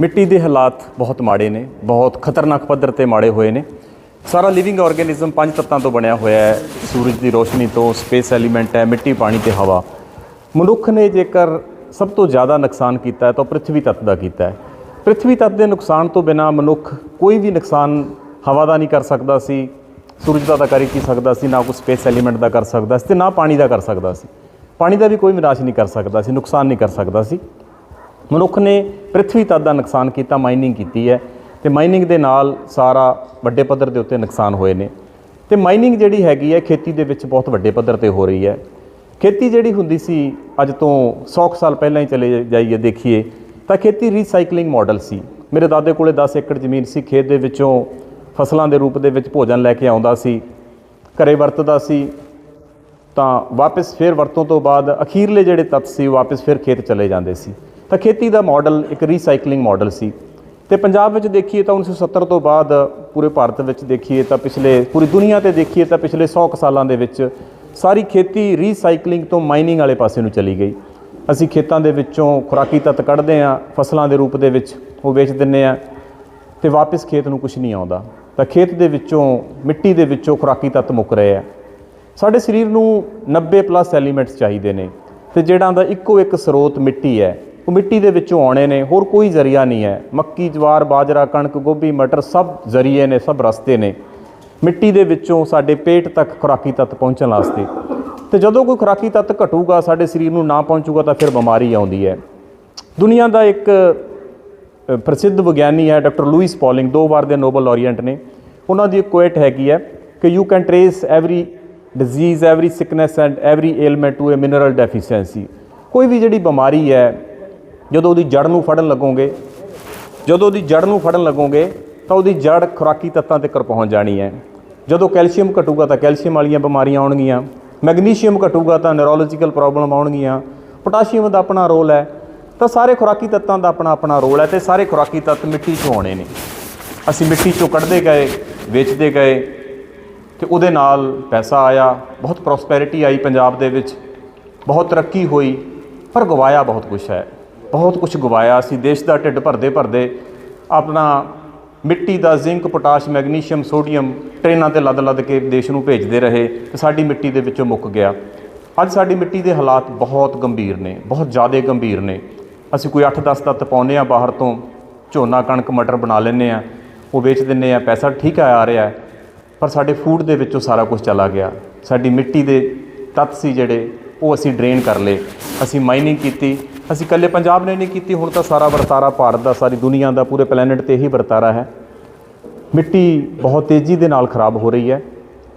ਮਿੱਟੀ ਦੇ ਹਾਲਾਤ ਬਹੁਤ ਮਾੜੇ ਨੇ, ਬਹੁਤ ਖਤਰਨਾਕ ਪੱਧਰ ਤੇ ਮਾੜੇ ਹੋਏ ਨੇ। ਸਾਰਾ ਲਿਵਿੰਗ ਆਰਗੇਨਿਜ਼ਮ ਪੰਜ ਤੱਤਾਂ ਤੋਂ ਬਣਿਆ ਹੋਇਆ ਹੈ। ਸੂਰਜ ਦੀ ਰੋਸ਼ਨੀ ਤੋਂ ਸਪੇਸ ਐਲੀਮੈਂਟ ਹੈ, ਮਿੱਟੀ, ਪਾਣੀ ਤੇ ਹਵਾ। ਮਨੁੱਖ ਨੇ ਜੇਕਰ ਸਭ ਤੋਂ ਜ਼ਿਆਦਾ ਨੁਕਸਾਨ ਕੀਤਾ ਹੈ ਤਾਂ ਉਹ ਪ੍ਰਿਥਵੀ ਤੱਤ ਦਾ ਕੀਤਾ ਹੈ। ਪ੍ਰਿਥਵੀ ਤੱਤ ਦੇ ਨੁਕਸਾਨ ਤੋਂ ਬਿਨਾ ਮਨੁੱਖ ਕੋਈ ਵੀ ਨੁਕਸਾਨ ਹਵਾ ਦਾ ਨਹੀਂ ਕਰ ਸਕਦਾ ਸੀ, ਸੂਰਜ ਦਾ ਤਾਂ ਕਰ ਹੀ ਕੀ ਸਕਦਾ ਸੀ, ਨਾ ਕੋਈ ਸਪੇਸ ਐਲੀਮੈਂਟ ਦਾ ਕਰ ਸਕਦਾ ਸੀ ਤੇ ਨਾ ਪਾਣੀ ਦਾ ਕਰ ਸਕਦਾ ਸੀ। ਪਾਣੀ ਦਾ ਵੀ ਕੋਈ ਵਿਨਾਸ਼ ਨਹੀਂ ਕਰ ਸਕਦਾ ਸੀ, ਨੁਕਸਾਨ ਨਹੀਂ ਕਰ ਸਕਦਾ ਸੀ। ਮਨੁੱਖ ਨੇ ਪ੍ਰਿਥਵੀ ਤੱਤ ਦਾ ਨੁਕਸਾਨ ਕੀਤਾ ਮਾਈਨਿੰਗ ਕੀਤੀ ਹੈ ਤੇ ਮਾਈਨਿੰਗ ਦੇ ਨਾਲ ਸਾਰਾ ਵੱਡੇ ਪੱਧਰ ਦੇ ਉੱਤੇ ਨੁਕਸਾਨ ਹੋਏ ਨੇ। ਤੇ ਮਾਈਨਿੰਗ ਜਿਹੜੀ ਹੈਗੀ ਹੈ, ਖੇਤੀ ਦੇ ਵਿੱਚ ਬਹੁਤ ਵੱਡੇ ਪੱਧਰ ਤੇ ਹੋ ਰਹੀ ਹੈ। ਖੇਤੀ ਜਿਹੜੀ ਹੁੰਦੀ ਸੀ, ਅੱਜ ਤੋਂ 100 ਕੁ ਸਾਲ ਪਹਿਲਾਂ ਹੀ ਚਲੇ ਜਾਈਏ, ਦੇਖੀਏ, ਤਾਂ ਖੇਤੀ ਰੀਸਾਈਕਲਿੰਗ ਮਾਡਲ ਸੀ। ਮੇਰੇ ਦਾਦੇ ਕੋਲੇ 10 ਏਕੜ ਜ਼ਮੀਨ ਸੀ, ਖੇਤ ਦੇ ਵਿੱਚੋਂ ਫਸਲਾਂ ਦੇ ਰੂਪ ਦੇ ਵਿੱਚ ਭੋਜਨ ਲੈ ਕੇ ਆਉਂਦਾ ਸੀ, ਘਰੇ ਵਰਤਦਾ ਸੀ, ਤਾਂ ਵਾਪਸ ਫਿਰ ਵਰਤੋਂ ਤੋਂ ਬਾਅਦ ਅਖੀਰਲੇ ਜਿਹੜੇ ਤੱਤ ਸੀ, ਉਹ ਵਾਪਸ ਫਿਰ ਖੇਤ ਚਲੇ ਜਾਂਦੇ ਸੀ। ਤਾਂ ਖੇਤੀ ਦਾ ਮਾਡਲ ਇੱਕ ਰੀਸਾਈਕਲਿੰਗ ਮਾਡਲ ਸੀ। ਤੇ ਪੰਜਾਬ ਵਿੱਚ ਦੇਖੀਏ ਤਾਂ 1970 ਤੋਂ ਬਾਅਦ ਪੂਰੇ ਭਾਰਤ ਵਿੱਚ ਦੇਖੀਏ ਤਾਂ ਪਿਛਲੇ, ਪੂਰੀ ਦੁਨੀਆ ਤੇ ਦੇਖੀਏ ਤਾਂ ਪਿਛਲੇ 100 ਕੁ ਸਾਲਾਂ ਦੇ ਵਿੱਚ ਸਾਰੀ ਖੇਤੀ ਰੀਸਾਈਕਲਿੰਗ ਤੋਂ ਮਾਈਨਿੰਗ ਵਾਲੇ ਪਾਸੇ ਨੂੰ ਚਲੀ ਗਈ। ਅਸੀਂ ਖੇਤਾਂ ਦੇ ਵਿੱਚੋਂ ਖੁਰਾਕੀ ਤੱਤ ਕੱਢਦੇ ਹਾਂ, ਫਸਲਾਂ ਦੇ ਰੂਪ ਦੇ ਵਿੱਚ ਉਹ ਵੇਚ ਦਿੰਨੇ ਆ ਤੇ ਵਾਪਸ ਖੇਤ ਨੂੰ ਕੁਝ ਨਹੀਂ ਆਉਂਦਾ। ਤਾਂ ਖੇਤ ਦੇ ਵਿੱਚੋਂ, ਮਿੱਟੀ ਦੇ ਵਿੱਚੋਂ ਖੁਰਾਕੀ ਤੱਤ ਮੁੱਕ ਰਹੇ ਆ। ਸਾਡੇ ਸਰੀਰ ਨੂੰ 90 ਪਲੱਸ ਐਲੀਮੈਂਟਸ ਚਾਹੀਦੇ ਨੇ ਤੇ ਜਿਹੜਾ ਦਾ ਇੱਕੋ ਇੱਕ ਸਰੋਤ ਮਿੱਟੀ ਹੈ ਉਹ ਮਿੱਟੀ ਦੇ ਵਿੱਚੋਂ ਆਉਣੇ ਨੇ, ਹੋਰ ਕੋਈ ਜ਼ਰੀਆ ਨਹੀਂ ਹੈ। ਮੱਕੀ, ਜਵਾਰ, ਬਾਜਰਾ, ਕਣਕ, ਗੋਭੀ, ਮਟਰ ਸਭ ਜ਼ਰੀਏ ਨੇ, ਸਭ ਰਸਤੇ ਨੇ। ਮਿੱਟੀ ਦੇ ਵਿੱਚੋਂ ਸਾਡੇ ਪੇਟ ਤੱਕ ਖੁਰਾਕੀ ਤੱਤ ਪਹੁੰਚਣ ਵਾਸਤੇ। ਤੇ ਜਦੋਂ ਕੋਈ ਖੁਰਾਕੀ ਤੱਤ ਘਟੂਗਾ, ਸਾਡੇ ਸਰੀਰ ਨੂੰ ਨਾ ਪਹੁੰਚੂਗਾ, ਤਾਂ ਫਿਰ ਬਿਮਾਰੀ ਆਉਂਦੀ ਹੈ। ਦੁਨੀਆ ਦਾ ਇੱਕ ਪ੍ਰਸਿੱਧ ਵਿਗਿਆਨੀ ਹੈ, ਡਾਕਟਰ ਲੂਈਸ ਪੋਲਿੰਗ, ਦੋ ਵਾਰ ਦੇ ਨੋਬਲ ਲਾਰੀਐਂਟ ਨੇ। ਉਹਨਾਂ ਦੀ ਇੱਕ ਕੁਐਟ ਹੈਗੀ ਹੈ ਕਿ you can trace every disease every sickness and every element to a mineral deficiency ਕੋਈ ਵੀ ਜਿਹੜੀ ਬਿਮਾਰੀ ਹੈ ਜਦੋਂ ਉਹਦੀ ਜੜ ਨੂੰ ਫੜਨ ਲੱਗੋਗੇ, ਜਦੋਂ ਉਹਦੀ ਜੜ ਨੂੰ ਫੜਨ ਲੱਗੋਗੇ, ਤਾਂ ਉਹਦੀ ਜੜ ਖੁਰਾਕੀ ਤੱਤਾਂ ਤੱਕ ਪਹੁੰਚ ਜਾਣੀ ਹੈ। ਜਦੋਂ ਕੈਲਸ਼ੀਅਮ ਘਟੂਗਾ ਤਾਂ ਕੈਲਸ਼ੀਅਮ ਵਾਲੀਆਂ ਬਿਮਾਰੀਆਂ ਆਉਣਗੀਆਂ, ਮੈਗਨੀਸ਼ੀਅਮ ਘਟੂਗਾ ਤਾਂ ਨਿਊਰੋਲੋਜੀਕਲ ਪ੍ਰੋਬਲਮ ਆਉਣਗੀਆਂ, ਪੋਟਾਸ਼ੀਅਮ ਦਾ ਆਪਣਾ ਰੋਲ ਹੈ, ਤਾਂ ਸਾਰੇ ਖੁਰਾਕੀ ਤੱਤਾਂ ਦਾ ਆਪਣਾ ਆਪਣਾ ਰੋਲ ਹੈ ਤੇ ਸਾਰੇ ਖੁਰਾਕੀ ਤੱਤ ਮਿੱਟੀ 'ਚੋਂ ਆਉਣੇ ਨੇ। ਅਸੀਂ ਮਿੱਟੀ 'ਚੋਂ ਕੱਢਦੇ ਗਏ, ਵੇਚਦੇ ਗਏ, ਤੇ ਉਹਦੇ ਨਾਲ ਪੈਸਾ ਆਇਆ, ਬਹੁਤ ਪ੍ਰੋਸਪੈਰਿਟੀ ਆਈ ਪੰਜਾਬ ਦੇ ਵਿੱਚ, ਬਹੁਤ ਤਰੱਕੀ ਹੋਈ, ਪਰ ਗਵਾਇਆ ਬਹੁਤ ਕੁਝ ਹੈ। ਬਹੁਤ ਕੁਝ ਗਵਾਇਆ ਅਸੀਂ ਦੇਸ਼ ਦਾ ਢਿੱਡ ਭਰਦੇ ਭਰਦੇ ਆਪਣਾ ਮਿੱਟੀ ਦਾ ਜ਼ਿੰਕ ਪੋਟਾਸ਼ ਮੈਗਨੀਸ਼ੀਅਮ ਸੋਡੀਅਮ ਟ੍ਰੇਨਾਂ ਤੇ ਲੱਦ ਲੱਦ ਕੇ ਦੇਸ਼ ਨੂੰ ਭੇਜਦੇ ਰਹੇ ਤੇ ਸਾਡੀ ਮਿੱਟੀ ਦੇ ਵਿੱਚੋਂ ਮੁੱਕ ਗਿਆ। ਅੱਜ ਸਾਡੀ ਮਿੱਟੀ ਦੇ ਹਾਲਾਤ ਬਹੁਤ ਗੰਭੀਰ ਨੇ, ਬਹੁਤ ਜ਼ਿਆਦਾ ਗੰਭੀਰ ਨੇ। ਅਸੀਂ ਕੋਈ 8-10 ਤੱਤ ਪਾਉਂਦੇ ਆ ਬਾਹਰ ਤੋਂ, ਝੋਨਾ, ਕਣਕ, ਮਟਰ ਬਣਾ ਲੈਂਦੇ ਆ ਉਹ ਵੇਚ ਦਿੰਨੇ ਆ ਪੈਸਾ ਠੀਕ ਆ ਆ ਰਿਹਾ ਪਰ ਸਾਡੇ ਫੂਡ ਦੇ ਵਿੱਚੋਂ ਸਾਰਾ ਕੁਝ ਚਲਾ ਗਿਆ। ਸਾਡੀ ਮਿੱਟੀ ਦੇ ਤੱਤ ਸੀ ਜਿਹੜੇ, ਉਹ ਅਸੀਂ ਡਰੇਨ ਕਰ ਲਏ। ਅਸੀਂ ਮਾਈਨਿੰਗ ਕੀਤੀ ਅਸੀਂ ਇਕੱਲੇ ਪੰਜਾਬ ਨੇ ਨਹੀਂ ਕੀਤੀ, ਹੁਣ ਤਾਂ ਸਾਰਾ ਵਰਤਾਰਾ ਭਾਰਤ ਦਾ, ਸਾਰੀ ਦੁਨੀਆ ਦਾ, ਪੂਰੇ ਪਲੈਨਟ ਤੇ ਇਹੀ ਵਰਤਾਰਾ ਹੈ। ਮਿੱਟੀ ਬਹੁਤ ਤੇਜ਼ੀ ਦੇ ਨਾਲ ਖਰਾਬ ਹੋ ਰਹੀ ਹੈ।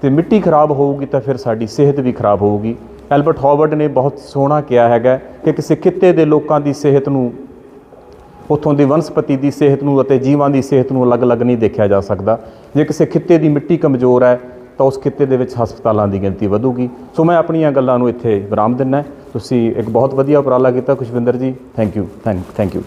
ਤੇ ਮਿੱਟੀ ਖਰਾਬ ਹੋਊਗੀ ਤਾਂ ਫਿਰ ਸਾਡੀ ਸਿਹਤ ਵੀ ਖਰਾਬ ਹੋਊਗੀ। ਐਲਬਰਟ ਹਾਵਰਡ ਨੇ ਬਹੁਤ ਸੋਹਣਾ ਕਿਹਾ ਹੈਗਾ ਕਿ ਕਿਸੇ ਖਿੱਤੇ ਦੇ ਲੋਕਾਂ ਦੀ ਸਿਹਤ ਨੂੰ, ਉੱਥੋਂ ਦੀ ਵਨਸਪਤੀ ਦੀ ਸਿਹਤ ਨੂੰ ਅਤੇ ਜੀਵਾਂ ਦੀ ਸਿਹਤ ਨੂੰ ਅਲੱਗ-ਅਲੱਗ ਨਹੀਂ ਦੇਖਿਆ ਜਾ ਸਕਦਾ। ਜੇ ਕਿਸੇ ਖਿੱਤੇ ਦੀ ਮਿੱਟੀ ਕਮਜ਼ੋਰ ਹੈ, ਤਾਂ ਉਸ ਖਿੱਤੇ ਦੇ ਵਿੱਚ ਹਸਪਤਾਲਾਂ ਦੀ ਗਿਣਤੀ ਵਧੂਗੀ। ਸੋ ਮੈਂ ਆਪਣੀਆਂ ਗੱਲਾਂ ਨੂੰ ਇੱਥੇ ਵਿਰਾਮ ਦਿੰਦਾ ਤੁਸੀਂ ਇੱਕ ਬਹੁਤ ਵਧੀਆ ਉਪਰਾਲਾ ਕੀਤਾ Khushwinder ji thank you thank thank you